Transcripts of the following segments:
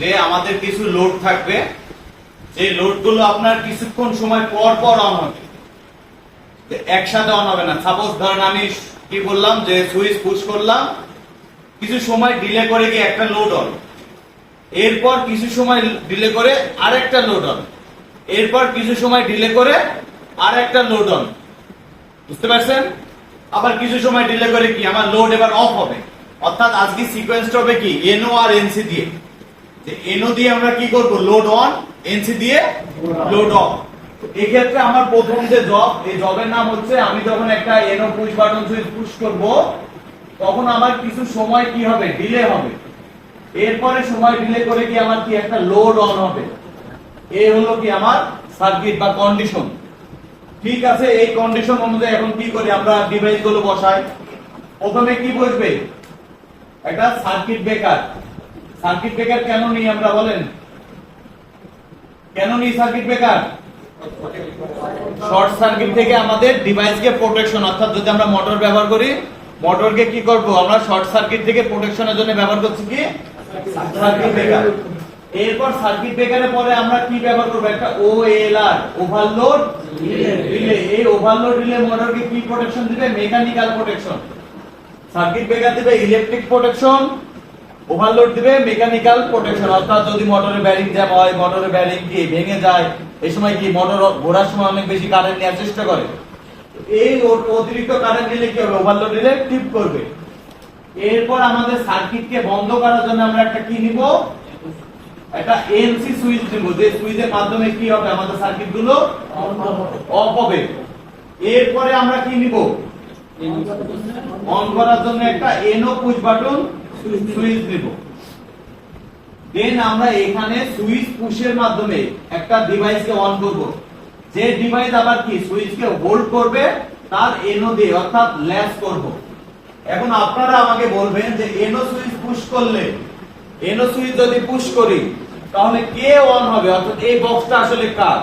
যে আমাদের কিছু লোড থাকবে যে লোডগুলো আপনার কিছুক্ষণ সময় পর পর অন হবে। একসাথে অন হবে না। সাপোজ ধরেন আমি কি বললাম, যে সুইচ পুশ করলাম, কিছু সময় ডিলে করে গিয়ে একটা লোড অন এরপর কিছু সময় ডিলে করে আরেকটা লোড অন এরপর কিছু সময় ডিলে করে আরেকটা লোড অন বুঝতে পারছেন? আবার কিছু সময় ডিলে করে কি? আমার লোড এবার অফ হবে। অর্থাৎ আজকে সিকোয়েন্সটা হবে কি? এনও আর এনসি দিয়ে। যে এনও দিয়ে আমরা কি করব? লোড অন এনসি দিয়ে লোড অফ এক্ষেত্রে আমার প্রথম যে জব এই জবের নাম হচ্ছে আমি যখন একটা NO push button switch push করব, তখন আমার কিছু সময় কি হবে? ডিলে হবে। এরপরে সময় ডিলে করে কি আমার কি একটা লোড অন হবে? এই হলো কি আমার সার্কিট বা কন্ডিশন ঠিক আছে, এই কন্ডিশন অনুযায়ী এখন কি করি আমরা ডিভাইসগুলো বসাই। প্রথমে কি বসবে? একটা সার্কিট ব্রেকার সার্কিট ব্রেকার কেন নিই আমরা বলেন? কেন নিই সার্কিট ব্রেকার? শর্ট সার্কিট থেকে আমাদের ডিভাইসকে প্রোটেকশন, অর্থাৎ যদি আমরা মোটর ব্যবহার করি, মোটরকে কি করব? আমরা শর্ট সার্কিট থেকে প্রোটেকশনের জন্য ব্যবহার করছি কি? Circuit breaker. এরপর সার্কিট ব্রেকারের পরে আমরা কি ব্যবহার করব? একটা ওএলআর ওভারলোড রিলে এই ওভারলোড রিলে মোটরকে কি প্রোটেকশন দিবে? মেকানিক্যাল প্রোটেকশন সার্কিট ব্রেকার দিবে ইলেকট্রিক প্রোটেকশন ওভারলোড দিবে মেকানিক্যাল প্রোটেকশন অর্থাৎ যদি মোটরের ব্যারিং জ্যাম হয় মোটরের ব্যারিং কি ভেঙে যায়, এই সময় কি মোটর ঘোরার সময় অনেক বেশি কারেন্ট নেওয়ার চেষ্টা করে? এই অতিরিক্ত কারেন্ট দিলে কি হবে? ওভারলোড দিলে টিপ করবে। এরপর আমাদের সার্কিটকে বন্ধ করার জন্য আমরা একটা কি নিব? একটা এনসি সুইচ নিব, যে সুইচের মাধ্যমে কি হবে আমাদের সার্কিটগুলো অফ হবে। এরপরে আমরা কি নিব? অন করার জন্য একটা এনও পুশ বাটন সুইচ নিব দেন আমরা এখানে সুইচ পুশের মাধ্যমে একটা ডিভাইসকে অন করব। যে ডিভাইস আবার কি? সুইচকে হোল্ড করবে, তার এনও দিয়ে, অর্থাৎ ল্যাস করব। এখন আপনারা আমাকে বলবেন যে এনও সুইচ পুশ করলে এনও সুইচ যদি পুশ করি, তাহলে কে অন হবে? অর্থাৎ এই বক্সটা আসলে কার?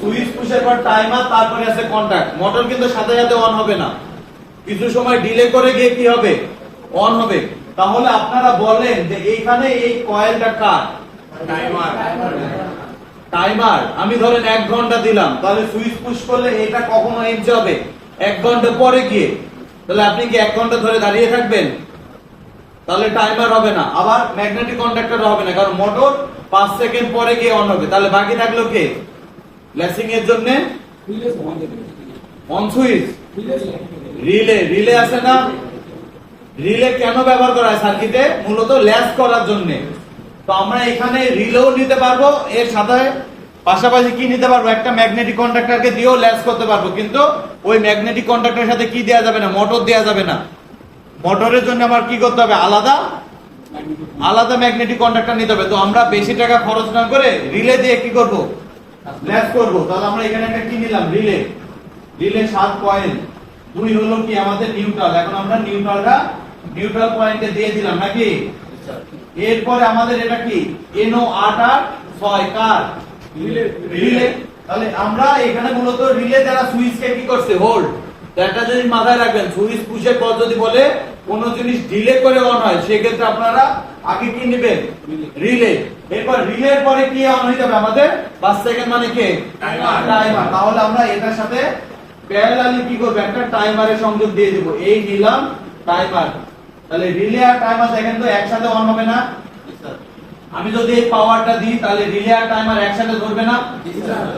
সুইচ পুশের পর টাইমার তারপরে আছে কন্টাক্ট মোটর কিন্তু সাথে সাথে অন হবে না। কিছু সময় ডিলে করে গিয়ে কি হবে? অন হবে তাহলে আপনারা বলেন যে এইখানে এই কয়েলটা কার? টাইমার। টাইমার। আমি ধরেন এক ঘণ্টা দিলাম তাহলে সুইচ পুশ করলে এটা কখনো এনচ হবে? এক ঘণ্টা পরে গিয়ে। তাহলে আপনি কি এক ঘণ্টা ধরে দাঁড়িয়ে থাকবেন? তাহলে টাইমার হবে না। আবার ম্যাগনেটিক কন্ডাক্টর হবে না কারণ মোটর পাঁচ সেকেন্ড পরে গিয়ে অন হবে। তাহলে বাকি থাকল কে? লেসিং এর জন্য? অন সুইচ রিলে রিলে আছে না? রিলে কেন ব্যবহার করা হয় সার্কিটে? মূলত ল্যাস করার জন্য। তো আমরা এখানে রিলেও নিতে পারব, এর সাথে পাশাপাশি কি নিতে পারব? একটা ম্যাগনেটিক কন্ডাক্টরকে দিয়েও ল্যাস করতে পারব, কিন্তু ওই ম্যাগনেটিক কন্ডাক্টরের সাথে কি দেওয়া যাবে না? মোটর দেওয়া যাবে না। মোটরের জন্য আমার কি করতে হবে? আলাদা? আলাদা ম্যাগনেটিক কন্ডাক্টর নিতে হবে। তো আমরা বেশি টাকা খরচ না করে রিলে দিয়ে কি করব? ল্যাস করব। তাহলে আমরা এখানে একটা কি নিলাম? রিলে। রিলে সাত কয়েল। দুই হলো কি? আমাদের নিউট্রাল। এখন আমরা নিউট্রালটা নিউট্রাল পয়েন্টে দিয়ে দিলাম নাকি? এরপরে আমাদের এটা কি? এনও আট আট ছয় কার? রিলে তাহলে আমরা এখানে মূলত রিলে যারা সুইচকে কি করছে? হোল্ড তো একটা জিনিস মাথায় রাখবেন সুইচ পর যদি বলে কোন জিনিস ডিলে করে অন হয় সেক্ষেত্রে আপনারা আগে কি নেবেন? রিলে এরপর রিলের পরে কি অন হয়ে যাবে আমাদের? পাঁচ সেকেন্ড মানে কে? টাইমার তাহলে আমরা এটার সাথে প্যারালালি কি করব? একটা টাইমারের সংযোগ দিয়ে দেবো। এই নিলাম টাইমার তাহলে রিলে আর টাইমার দেখেন তো, একসাথে অন হবে না? আমি যদি এই পাওয়ারটা দিই, তাহলে রিলে আর টাইমার একসাথে ধরবে না?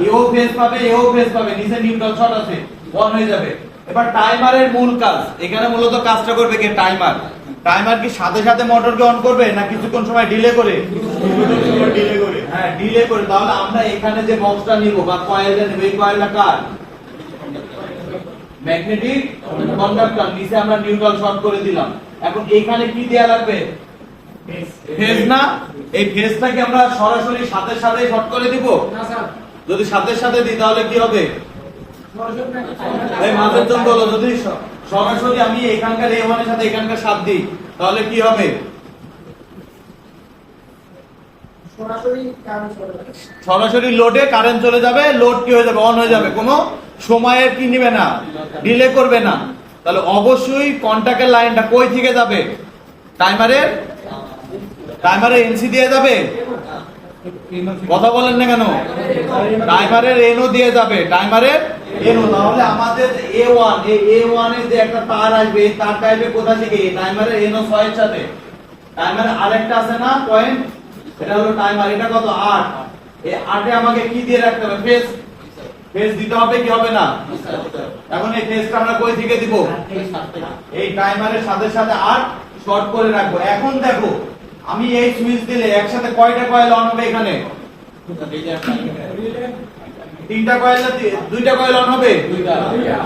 এও ফেজ পাবে, এও ফেজ পাবে, নিচে নিউট্রাল শর্ট আছে অন হয়ে যাবে। এবার টাইমারের মূল কাজ, এখানে মূলত কাজটা করবে কি? টাইমার টাইমার কি সাথে সাথে মোটরকে অন করবে, না কিছুক্ষণ সময় ডিলে করে? ডিলে করে হ্যাঁ ডিলে করে। তাহলে আমরা এখানে যে বক্সটা নিব, বা কয়েলটা নিব, এই কয়েলটা কার? ম্যাগনেটিক কন্ডাক্টর নিচে আমরা নিউট্রাল শর্ট করে দিলাম। এখন এখানে কি দেয়া লাগবে? ফেজ না? এই ফেজটাকে আমরা সরাসরি সাথে সাথে শর্ট করে দিব? যদি সাথে সাথে দিই তাহলে কি হবে? এই মাঝের জন্য বলো যদি সরাসরি আমি এখানকার এ ওয়ানের সাথে এখানকার সাত দিই তাহলে কি হবে? সরাসরি লোডে কারেন্ট চলে যাবে লোড কি হয়ে যাবে? অন হয়ে যাবে। কোনো সময়ের কি নিবে না ডিলে করবে না। তাহলে অবশ্যই কন্টাক্টের লাইনটা কই থেকে যাবে? টাইমারের? টাইমারের এনসি দিয়ে যাবে? কথা বলেন না কেন? টাইমারের এনও দিয়ে যাবে। টাইমারের এনও, তাহলে আমাদের এ ওয়ান এ ওয়ানের যে একটা তার আসবে তারটা আসবে কোথা থেকে? টাইমারের এনও ছয়ের সাথে। টাইমারের আরেকটা আছে না পয়েন্ট? এটা হলো টাইমার, এটা কত? আট। এই আটে আমাকে কি দিয়ে রাখতে হবে? ফেস ফেস দিতে হবে কি হবে না? এখন এই ফেসটা আমরা কই থেকে দিব? এই টাইমারের সাথে সাথে আর শর্ট করে রাখব। এখন দেখো, আমি এই সুইচ দিলে একসাথে কয়টা কয়েল অন হবে এখানে? তিনটা কয়েল দুইটা কয়েল অন হবে?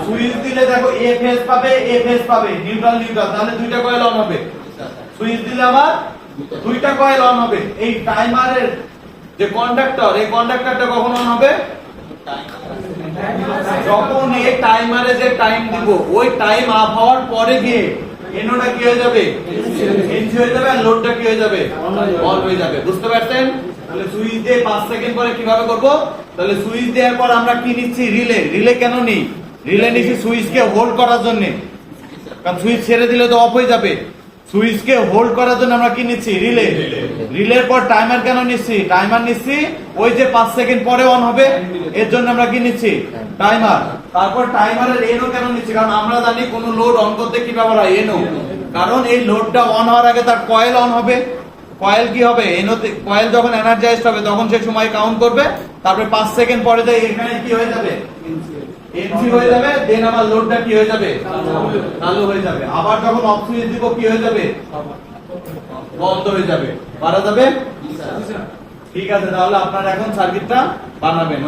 সুইচ দিলে দেখো, এ ফেজ পাবে, এ ফেজ পাবে। নিউট্রাল নিউট্রাল তাহলে দুইটা কয়েল অন হবে। সুইচ দিলে আবার দুইটা কয়েল অন হবে। এই টাইমারের যে কন্ডাক্টর এই কন্ডাক্টরটা কখন অন হবে? যখন এই টাইমারে যে টাইম দিব, ওই টাইম আপ হওয়ার পরে গিয়ে এনোটা কি হয়ে যাবে? এনসি হয়ে যাবে আর লোডটা কি হয়ে যাবে? অন হয়ে যাবে। বুঝতে পারছেন? তাহলে সুইচ দিয়ে 5 সেকেন্ড পরে কীভাবে করব? তাহলে সুইচ দেওয়ার পর আমরা কি নিচ্ছি? রিলে রিলে কেন নিই? রিলে নিচ্ছি সুইচকে হোল্ড করার জন্য। কারণ সুইচ ছেড়ে দিলে তো অফ হয়ে যাবে। সুইচকে হোল্ড করার জন্য আমরা কি নিচ্ছি? রিলে রিলের পর টাইমার কেন নিচ্ছি? টাইমার নিচ্ছি, ওই যে পাঁচ সেকেন্ড পরে অন হবে, এর জন্য আমরা কি নিচ্ছি? টাইমার তারপর টাইমারের এনও কেন নিচ্ছি? কারণ আমরা জানি কোন লোড অন করতে কি ব্যবহার হয়? এনও কারণ এই লোডটা অন হওয়ার আগে তার কয়েল অন হবে। কয়েল কি হবে? এনোতে কয়েল যখন এনার্জাইজড হবে, তখন সে সময় কাউন্ট করবে। তারপরে পাঁচ সেকেন্ড পরে এখানে কি হয়ে যাবে? এনসি হয়ে যাবে দেন আমার লোডটা কি হয়ে যাবে? চালু হয়ে যাবে। আবার যখন অফ সুইচ দিব, কি হয়ে যাবে? বন্ধ হয়ে যাবে। পারা যাবে? ঠিক আছে, তাহলে আপনারা এখন সার্কিটটা বানাবেন